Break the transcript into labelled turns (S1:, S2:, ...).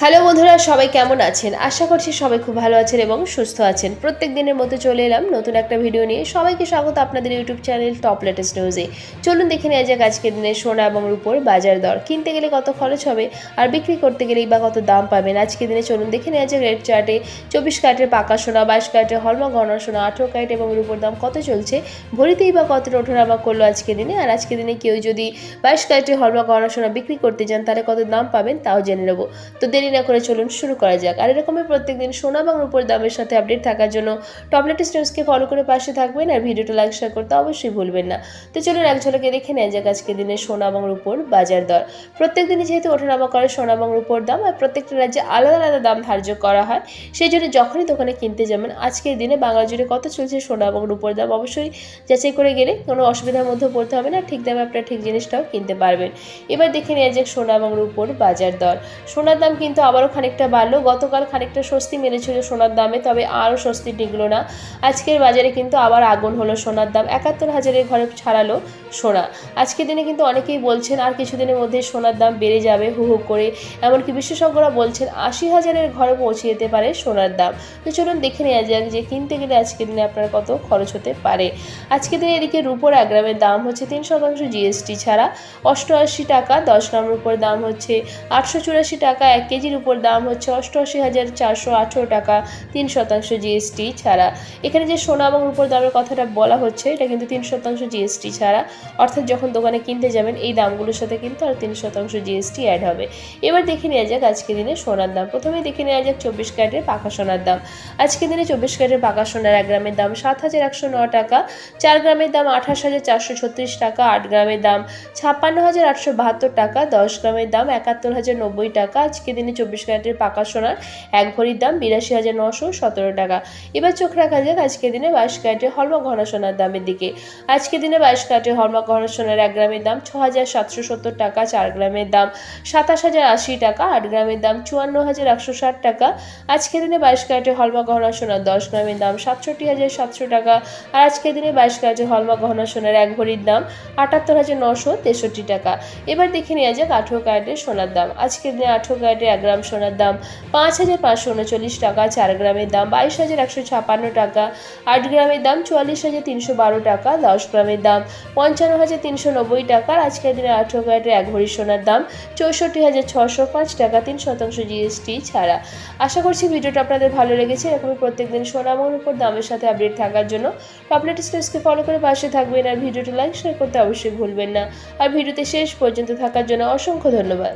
S1: Hello বন্ধুরা, সবাই কেমন আছেন? আশা করছি সবাই খুব ভালো আছেন এবং সুস্থ আছেন। প্রত্যেক দিনের মতো চলে এলাম নতুন একটা ভিডিও নিয়ে। সবাইকে স্বাগত আপনাদের ইউটিউব চ্যানেল টপ লেটেস্ট নিউজে চলুন দেখে নেওয়া যাক আজকের দিনে সোনা এবং রূপোর বাজার দর। কিনতে গেলে কত খরচ হবে আর বিক্রি করতে গেলেই বা কত দাম পাবেন? আজকের দিনে চলুন দেখে নেওয়া যাক রেড চার্টে চব্বিশ ক্যারেটের পাকা সোনা, বাইশ ক্যারেটের হলমা গহনা সোনা, আঠেরো ক্যারেট এবং রূপোর দাম কত চলছে? ভরিতেই বা কতটা ওঠানামা করল আজকের দিনে? আর আজকের দিনে কেউ যদি বাইশ ক্যারেটের হলমা গহনা সোনা বিক্রি করতে যান, তাহলে কত দাম পাবেন? তাও জেনে নেব। তো দেরি না করে চলুন, শুরু করা যাক। আর এরকমের প্রত্যেকদিন সোনা এবং রূপোর দামের সাথে আপডেট থাকার জন্য টপলেটিস নিউজকে ফলো করে পাশে থাকবেন আর ভিডিওটা লাইক শেয়ার করতে অবশ্যই ভুলবেন না। তো চলুন এক ঝলকে দেখে নেয় যাক আজকে দিনে সোনা এবং রূপোর বাজার দর। প্রত্যেক দিনই যেহেতু ওঠানামা করে সোনা এবং রূপোর দাম, আর প্রত্যেকটা রাজ্যে আলাদা আলাদা দাম ধার্য করা হয়, সেই জন্য যখনই দোকানে কিনতে যাবেন, আজকের দিনে বাংলা জুড়ে কত চলছে সোনা এবং রূপোর দাম অবশ্যই যাচাই করে গেলে কোনো অসুবিধার মধ্যে পড়তে হবে না, ঠিক দামে আপনারা ঠিক জিনিসটাও কিনতে পারবেন। এবার দেখে নেওয়া যাক সোনা এবং রূপোর বাজার দর। সোনার দাম কিন্তু আবারও খানিকটা বাড়লো। গতকাল খানিকটা স্বস্তি মেলেছিল সোনার দামে, তবে আরও স্বস্তি টিকলো না। আজকের বাজারে কিন্তু আবার আগুন হলো সোনার দাম। একাত্তর হাজারের ঘরে ছাড়ালো সোনা। আজকের দিনে কিন্তু অনেকেই বলছেন, আর কিছুদিনের মধ্যে সোনার দাম বেড়ে যাবে হু হু করে। এমনকি বিশেষজ্ঞরা বলছেন, আশি হাজারের ঘরে পৌঁছে যেতে পারে সোনার দাম। তো চলুন দেখে নেওয়া যাক যে কিনতে গেলে আজকের দিনে আপনার কত খরচ হতে পারে। আজকের দিনে এদিকে রুপোর এক গ্রামের দাম হচ্ছে তিন শতাংশ জিএসটি ছাড়া। অষ্টআশি টাকা, দশ গ্রামের উপর দাম হচ্ছে আটশো চুরাশি টাকা, এক কেজির উপর দাম হচ্ছে অষ্টআশি হাজার চারশো আঠেরো টাকা, তিন শতাংশ জিএসটি ছাড়া। এখানে যে সোনা এবং রূপোর দামের কথাটা বলা হচ্ছে, এটা কিন্তু তিন শতাংশ জিএসটি ছাড়া। অর্থাৎ যখন দোকানে কিনতে যাবেন, এই দামগুলোর সাথে কিন্তু আর তিন শতাংশ জিএসটি অ্যাড হবে। এবার দেখে নেওয়া যাক আজকে দিনে সোনার দাম। প্রথমেই দেখে নেওয়া যাক চব্বিশ ক্যারেটের পাকা সোনার দাম। আজকে দিনে চব্বিশ ক্যারেটের পাকা সোনার এক গ্রামের দাম সাত হাজার একশো ন টাকা, চার গ্রামের দাম আঠাশ হাজার চারশো ছত্রিশ টাকা, আট গ্রামের দাম ছাপ্পান্ন হাজার আটশো বাহাত্তর টাকা, দশ গ্রামের দাম একাত্তর হাজার নব্বই টাকা। আজকে দিনে চব্বিশ ক্যারেটের পাকা সোনার এক ভরির দাম বিরাশি হাজার নশো সতেরো টাকা। এবার চোখ রাখা যাক আজকের দিনে বাইশ ক্যারেটের হলমা ঘনা সোনার দামের দিকে। আজকের দিনে বাইশ ক্যারেটের হলমা ঘনা সোনার এক গ্রামের দাম ছ হাজার সাতশো সত্তর টাকা, চার গ্রামের দাম সাতাশ হাজার আশি টাকা, আট গ্রামের দাম চুয়ান্ন হাজার একশো ষাট টাকা। আজকের দিনে বাইশ ক্যারেটের হলমা গহনা সোনার দশ গ্রামের দাম সাতষট্টি হাজার সাতশো টাকা। আর আজকের দিনে বাইশ ক্যারেটের হলমা গহনা সোনার এক ভরির দাম আটাত্তর হাজার নশো তেষট্টি টাকা। এবার দেখে নেওয়া যাক আঠেরো ক্যারেটের সোনার দাম। আজকের দিনে আঠেরো ক্যারেটের এক গ্রাম সোনার দাম পাঁচ হাজার পাঁচশো উনচল্লিশ টাকা, চার গ্রামের দাম বাইশ হাজার একশো ছাপান্ন টাকা, আট গ্রামের দাম চুয়াল্লিশ হাজার তিনশো বারো টাকা, দশ গ্রামের দাম পঞ্চান্ন হাজার তিনশো নব্বই টাকা আজকের দিনে আঠেরো ক্যারেটের এক ভরি সোনার দাম চৌষট্টি হাজার ছশো পাঁচ টাকা, তিন শতাংশ জিএসটি ছাড়া। আশা করছি ভিডিওটা আপনাদের ভালো লেগেছে। এরকমই প্রত্যেকদিন সোনা এবং উপর দামের সাথে আপডেট থাকার জন্য টপলেট স্টেপসকে ফলো করে পাশে থাকবেন আর ভিডিওটা লাইক শেয়ার করতে অবশ্যই ভুলবেন না। আর ভিডিওতে শেষ পর্যন্ত থাকার জন্য অসংখ্য ধন্যবাদ।